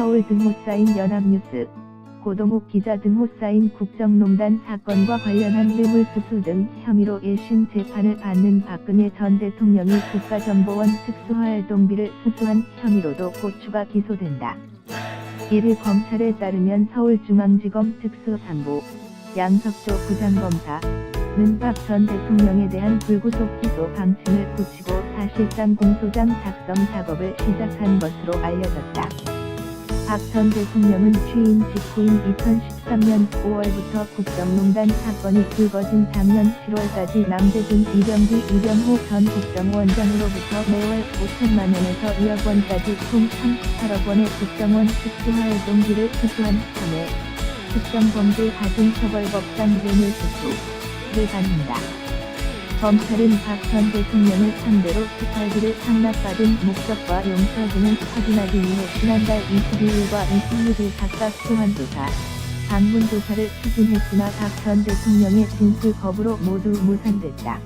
서울 등호 쌓인 연합뉴스, 고동욱 기자 등호 쌓인 국정농단 사건과 관련한 뇌물수수 등 혐의로 1심 재판을 받는 박근혜 전 대통령이 국가정보원 특수활동비를 수수한 혐의로도 고추가 기소된다. 이를 검찰에 따르면 서울중앙지검 특수상부 양석조 부장검사 는 박전 대통령에 대한 불구속 기소 방침을 붙이고 사실상 공소장 작성 작업을 시작한 것으로 알려졌다. 박 전 대통령은 취임 직후인 2013년 5월부터 국정농단 사건이 불거진 작년 7월까지 남대준 이병기 이병호 전 국정원장으로부터 매월 5천만 원에서 2억 원까지 총 38억 원의 국정원 특수활동비를 수수한 혐의 특정범죄 가중처벌법상 뇌물수수를 받는다. 검찰은 박 전 대통령을 상대로 특활비를 상납받은 목적과 용처 등을 확인하기 위해 지난달 22일과 26일 각각 소환조사, 방문조사를 추진했으나 박 전 대통령의 진술 거부로 모두 무산됐다.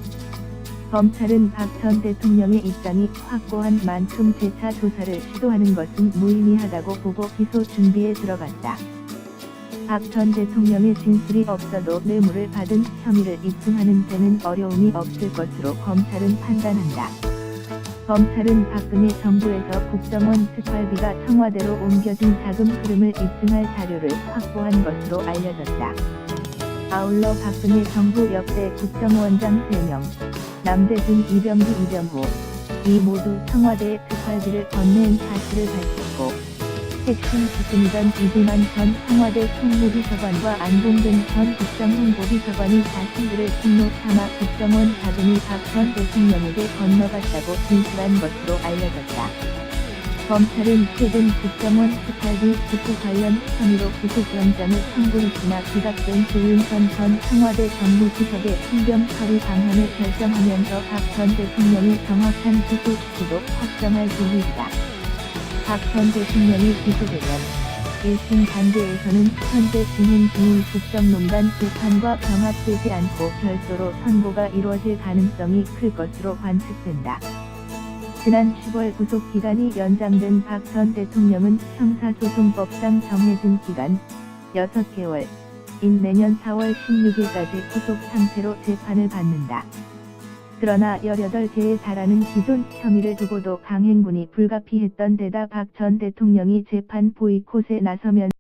검찰은 박 전 대통령의 입장이 확고한 만큼 재차 조사를 시도하는 것은 무의미하다고 보고 기소 준비에 들어갔다. 박 전 대통령의 진술이 없어도 뇌물을 받은 혐의를 입증하는 데는 어려움이 없을 것으로 검찰은 판단한다. 검찰은 박근혜 정부에서 국정원 특활비가 청와대로 옮겨진 자금 흐름을 입증할 자료를 확보한 것으로 알려졌다. 아울러 박근혜 정부 역대 국정원장 3명, 남대준 이병기 이병호, 이 모두 청와대에 특활비를 건넨 사실을 밝혔고 핵심 수순이던 이재만 전 청와대 총무비서관과 안봉근 전 국정홍보비서관이 자신들을 통로 삼아 국정원 자금이 박 전 대통령에게 건너갔다고 진술한 것으로 알려졌다. 검찰은 최근 국정원 특활비 수수 관련 혐의로 구속영장을 청구했으나 기각된 조윤선 전 청와대 정무수석의 신병 처리 방안을 결정하면서 박 전 대통령의 정확한 기소 시기도 확정할 분위기다. 박 전 대통령이 기소되면 1심 반대에서는 현재 진행 중인 국정농단 재판과 병합되지 않고 별도로 선고가 이루어질 가능성이 클 것으로 관측된다. 지난 10월 구속 기간이 연장된 박 전 대통령은 형사소송법상 정해진 기간 6개월, 인 내년 4월 16일까지 구속 상태로 재판을 받는다. 그러나 18개에 달하는 기존 혐의를 두고도 강행군이 불가피했던 데다 박 전 대통령이 재판 보이콧에 나서면